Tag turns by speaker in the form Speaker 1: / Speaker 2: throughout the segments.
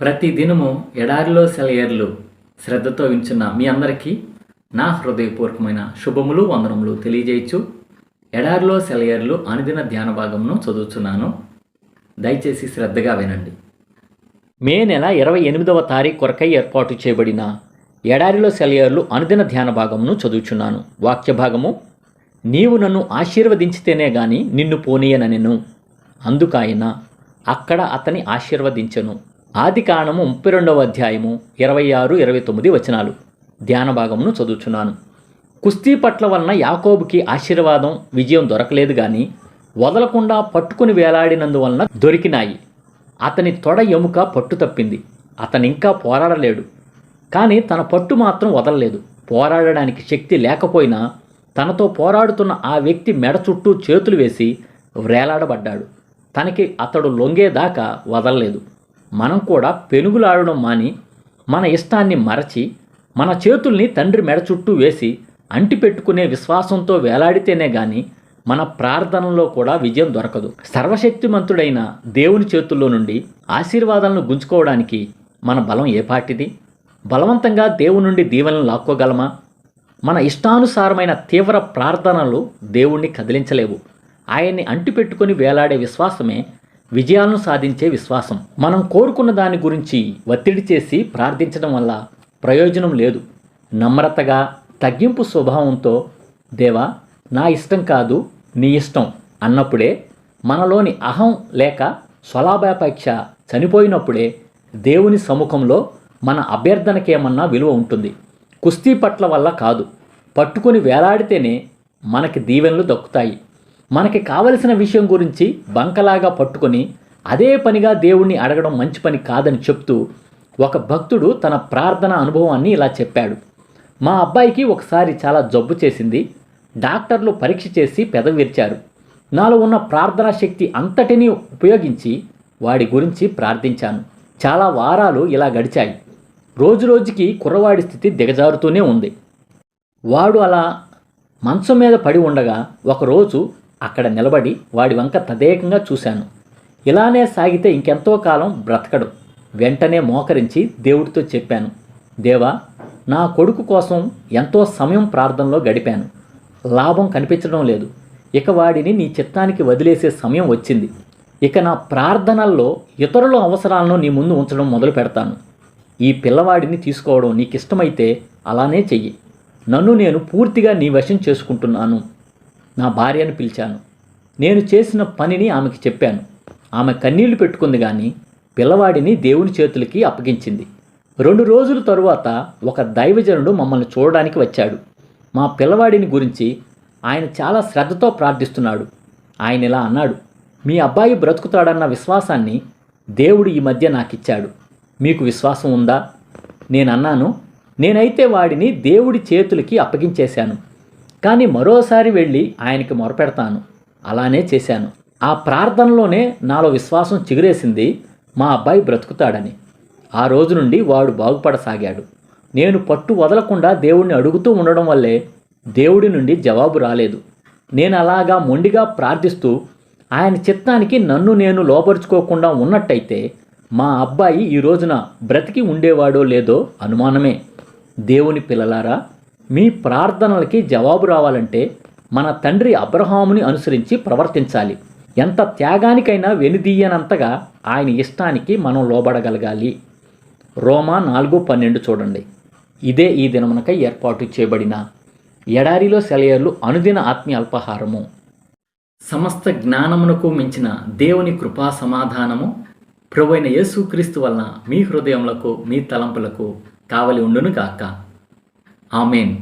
Speaker 1: ప్రతి దినము ఎడారిలో సెలయర్లు శ్రద్ధతో వించున్న మీ అందరికీ నా హృదయపూర్వకమైన శుభములు వందనములు తెలియజేయచ్చు. ఎడారిలో సెలయర్లు అనుదిన ధ్యాన భాగమును చదువుతున్నాను దయచేసి శ్రద్ధగా వినండి. మే నెల ఇరవై ఎనిమిదవ తారీఖు కొరకై ఏర్పాటు చేయబడిన ఎడారిలో సెలయర్లు అనుదిన ధ్యాన భాగమును చదువుచున్నాను. వాక్య భాగము నీవు నన్ను ఆశీర్వదించితేనే గాని నిన్ను పోనీయననెను. అందుకాయన అక్కడ అతని ఆశీర్వదించెను. ఆది కాండము ముప్పై రెండవ అధ్యాయము ఇరవై ఆరు ఇరవై తొమ్మిది వచనాలు. ధ్యాన భాగమును చదువుచున్నాను. కుస్తీ పట్ల వలన యాకోబుకి ఆశీర్వాదం విజయం దొరకలేదు కానీ వదలకుండా పట్టుకుని వేలాడినందువలన దొరికినాయి. అతని తొడ ఎముక పట్టు తప్పింది. అతనింకా ఇంకా పోరాడలేడు. కానీ తన పట్టు మాత్రం వదలలేదు. పోరాడడానికి శక్తి లేకపోయినా తనతో పోరాడుతున్న ఆ వ్యక్తి మెడ చుట్టూ చేతులు వేసి వ్రేలాడబడ్డాడు తనకి అతడు లొంగేదాకా వదలలేదు. మనం కూడా పెనుగులాడడం మాని మన ఇష్టాన్ని మరచి మన చేతుల్ని తండ్రి మెడ చుట్టూ వేసి అంటిపెట్టుకునే విశ్వాసంతో వేలాడితేనే గాని మన ప్రార్థనలో కూడా విజయం దొరకదు. సర్వశక్తిమంతుడైన దేవుని చేతుల్లో నుండి ఆశీర్వాదాలను గుంజుకోవడానికి మన బలం ఏ పాటిది బలవంతంగా దేవుని నుండి దీవెనలు లాక్కోగలమా? మన ఇష్టానుసారమైన తీవ్ర ప్రార్థనలు దేవుణ్ణి కదిలించలేవు. ఆయన్ని అంటిపెట్టుకొని వేలాడే విశ్వాసమే విజయాలను సాధించే విశ్వాసం. మనం కోరుకున్న దాని గురించి ఒత్తిడి చేసి ప్రార్థించడం వల్ల ప్రయోజనం లేదు. నమ్రతగా తగ్గింపు స్వభావంతో దేవా నా ఇష్టం కాదు నీ ఇష్టం అన్నప్పుడే మనలోని అహం లేక స్వలాభాపేక్ష చనిపోయినప్పుడే దేవుని సముఖంలో మన అభ్యర్థనకేమన్నా విలువ ఉంటుంది. కుస్తీ పట్ల వల్ల కాదు. పట్టుకొని వేలాడితేనే మనకి దీవెనలు దక్కుతాయి. మనకి కావలసిన విషయం గురించి బంకలాగా పట్టుకొని అదే పనిగా దేవుణ్ణి అడగడం మంచి పని కాదని చెప్తూ ఒక భక్తుడు తన ప్రార్థన అనుభవాన్ని ఇలా చెప్పాడు. మా అబ్బాయికి ఒకసారి చాలా జబ్బు చేసింది. డాక్టర్లు పరీక్ష చేసి పెదవిర్చారు నాలో ఉన్న ప్రార్థనా శక్తి అంతటినీ ఉపయోగించి వాడి గురించి ప్రార్థించాను. చాలా వారాలు ఇలా గడిచాయి. రోజురోజుకి కుర్రవాడి స్థితి దిగజారుతూనే ఉంది. వాడు అలా మంచం మీద పడి ఉండగా ఒకరోజు అక్కడ నిలబడి వాడి వంక తదేకంగా చూశాను. ఇలానే సాగితే ఇంకెంతో కాలం బ్రతకడు. వెంటనే మోకరించి దేవుడితో చెప్పాను దేవా నా కొడుకు కోసం ఎంతో సమయం ప్రార్థనలో గడిపాను. లాభం కనిపించడం లేదు. ఇక వాడిని నీ చిత్తానికి వదిలేసే సమయం వచ్చింది. ఇక నా ప్రార్థనల్లో ఇతరుల అవసరాలను నీ ముందు ఉంచడం మొదలు పెడతాను. ఈ పిల్లవాడిని తీసుకోవడం నీకు ఇష్టమైతే అలానే చెయ్యి. నన్ను నేను పూర్తిగా నీ వశం చేసుకుంటున్నాను. నా భార్యను పిలిచాను. నేను చేసిన పనిని ఆమెకి చెప్పాను. ఆమె కన్నీళ్ళు పెట్టుకుంది కానీ పిల్లవాడిని దేవుని చేతులకి అప్పగించింది. రెండు రోజుల తరువాత ఒక దైవజనుడు మమ్మల్ని చూడడానికి వచ్చాడు. మా పిల్లవాడిని గురించి ఆయన చాలా శ్రద్ధతో ప్రార్థిస్తున్నాడు. ఆయన ఇలా అన్నాడు మీ అబ్బాయి బ్రతుకుతాడన్న విశ్వాసాన్ని దేవుడు ఈ మధ్య నాకిచ్చాడు. మీకు విశ్వాసం ఉందా? నేను అన్నాను నేనైతే వాడిని దేవుడి చేతులకి అప్పగించేశాను. కానీ మరోసారి వెళ్ళి ఆయనకి మొరపెడతాను. అలానే చేశాను. ఆ ప్రార్థనలోనే నాలో విశ్వాసం చిగురేసింది మా అబ్బాయి బ్రతుకుతాడని. ఆ రోజు నుండి వాడు బాగుపడసాగాడు. నేను పట్టు వదలకుండా దేవుణ్ణి అడుగుతూ ఉండడం వల్లే దేవుడి నుండి జవాబు రాలేదు. నేను అలాగా మొండిగా ప్రార్థిస్తూ ఆయన చిత్తానికి నన్ను నేను లోపరుచుకోకుండా ఉన్నట్టయితే మా అబ్బాయి ఈ రోజున బ్రతికి ఉండేవాడో లేదో అనుమానమే. దేవుని పిల్లలారా మీ ప్రార్థనలకి జవాబు రావాలంటే మన తండ్రి అబ్రహాముని అనుసరించి ప్రవర్తించాలి. ఎంత త్యాగానికైనా వెనుదీయనంతగా ఆయన ఇష్టానికి మనం లోబడగలగాలి. రోమా నాలుగు పన్నెండు చూడండి. ఇదే ఈ దినమునకై ఏర్పాటు చేయబడిన ఎడారిలో సెలయర్లు అనుదిన ఆత్మీయ అల్పాహారము సమస్త జ్ఞానమునకు మించిన దేవుని కృపా సమాధానము ప్రభువైన యేసుక్రీస్తు వలన మీ హృదయములకు మీ తలంపులకు కావలి ఉండును గాక ఆమెన్.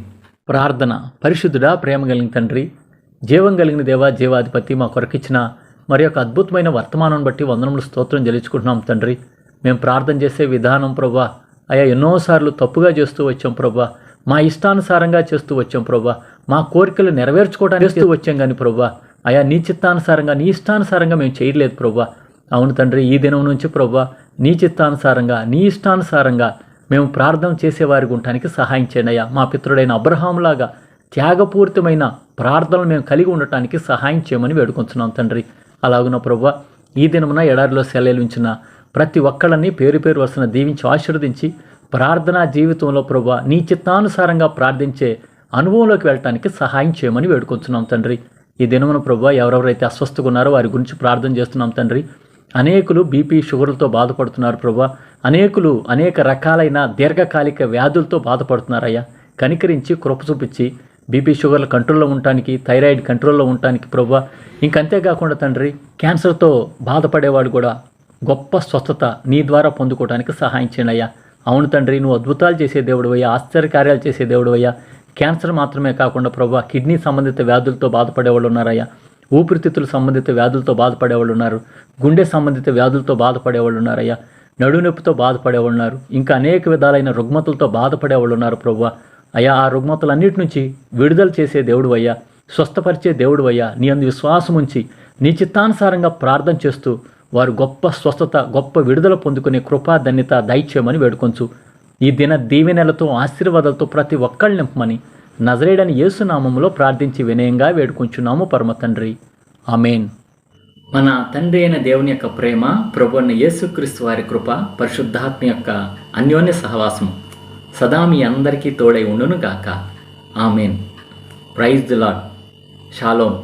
Speaker 1: ప్రార్థన. పరిశుద్ధుడా ప్రేమ కలిగిన తండ్రి జీవం కలిగిన దేవా జీవాధిపతి మా కొరకిచ్చిన మరి యొక్క అద్భుతమైన వర్తమానం బట్టి వందనములు స్తోత్రం చెల్లించుకుంటున్నాం తండ్రి. మేము ప్రార్థన చేసే విధానం ప్రభా అయా ఎన్నోసార్లు తప్పుగా చేస్తూ వచ్చాం ప్రభా మా ఇష్టానుసారంగా చేస్తూ వచ్చాం ప్రభా మా కోరికలు నెరవేర్చుకోవడానికి చేస్తూ వచ్చాం కానీ ప్రభా అయా నీ చిత్తానుసారంగా నీ ఇష్టానుసారంగా మేము చేయలేదు ప్రభా. అవును తండ్రి ఈ దినం నుంచి ప్రభా నీ చిత్తానుసారంగా నీ ఇష్టానుసారంగా మేము ప్రార్థన చేసేవారికి ఉండటానికి సహాయం చేయండి అయ్యా. మా పితృడైన అబ్రహాంలాగా త్యాగపూరితమైన ప్రార్థనలు మేము కలిగి ఉండటానికి సహాయం చేయమని వేడుకుంటున్నాం తండ్రి. అలాగున ప్రభు ఈ దినమున ఎడారిలో సెలవులుంచిన ప్రతి ఒక్కళ్ళని పేరు పేరు వస్తున్న దీవించి ఆశీర్వదించి ప్రార్థనా జీవితంలో ప్రభు నీ చిత్తానుసారంగా ప్రార్థించే అనుభవంలోకి వెళ్ళటానికి సహాయం చేయమని వేడుకుంటున్నాం తండ్రి. ఈ దినమున ప్రభు ఎవరెవరైతే అస్వస్థగా ఉన్నారో వారి గురించి ప్రార్థన చేస్తున్నాం తండ్రి. అనేకులు బీపీ షుగర్లతో బాధపడుతున్నారు ప్రభా. అనేకులు అనేక రకాలైన దీర్ఘకాలిక వ్యాధులతో బాధపడుతున్నారయ్యా. కనికరించి కృప చూపించి బీపీ షుగర్ల కంట్రోల్లో ఉండటానికి థైరాయిడ్ కంట్రోల్లో ఉండటానికి ప్రభా. ఇంకంతేకాకుండా తండ్రి క్యాన్సర్తో బాధపడేవాడు కూడా గొప్ప స్వస్థత నీ ద్వారా పొందుకోవడానికి సహాయం చేయండి అయ్యా అవును తండ్రి నువ్వు అద్భుతాలు చేసే దేవుడు అయ్యా ఆశ్చర్యకార్యాలు చేసే దేవుడు అయ్యా. క్యాన్సర్ మాత్రమే కాకుండా ప్రభా కిడ్నీ సంబంధిత వ్యాధులతో బాధపడేవాళ్ళు ఉన్నారయ్యా. ఊపిరితిత్తుల సంబంధిత వ్యాధులతో బాధపడేవాళ్ళు ఉన్నారు. గుండె సంబంధిత వ్యాధులతో బాధపడేవాళ్ళు ఉన్నారయ్యా. నడునొప్పితో బాధపడేవాళ్ళు ఉన్నారు. ఇంకా అనేక విధాలైన రుగ్మతులతో బాధపడేవాళ్ళు ఉన్నారు ప్రభు అయ్యా ఆ రుగ్మతలన్నిటి నుంచి విడుదల చేసే దేవుడు అయ్యా. స్వస్థపరిచే దేవుడు అయ్యా. నీ అందు విశ్వాసం ఉంచి నీ చిత్తానుసారంగా ప్రార్థన చేస్తూ వారు గొప్ప స్వస్థత గొప్ప విడుదల పొందుకునే కృపా ధన్యత దయచేయమని వేడుకొంచు. ఈ దిన దీవెనలతో ఆశీర్వాదాలతో ప్రతి ఒక్కళ్ళు నింపమని నజరేడని యేసునామములో ప్రార్థించి వినయంగా వేడుకొంచున్నాము పరమ తండ్రి. అమేన్ మన తండ్రి అయిన దేవుని యొక్క ప్రేమ ప్రభు అయిన యేసుక్రీస్తు వారి కృప పరిశుద్ధాత్మ యొక్క అన్యోన్య సహవాసం సదా మీ అందరికీ తోడై ఉండును గాక amen. Praise the Lord shalom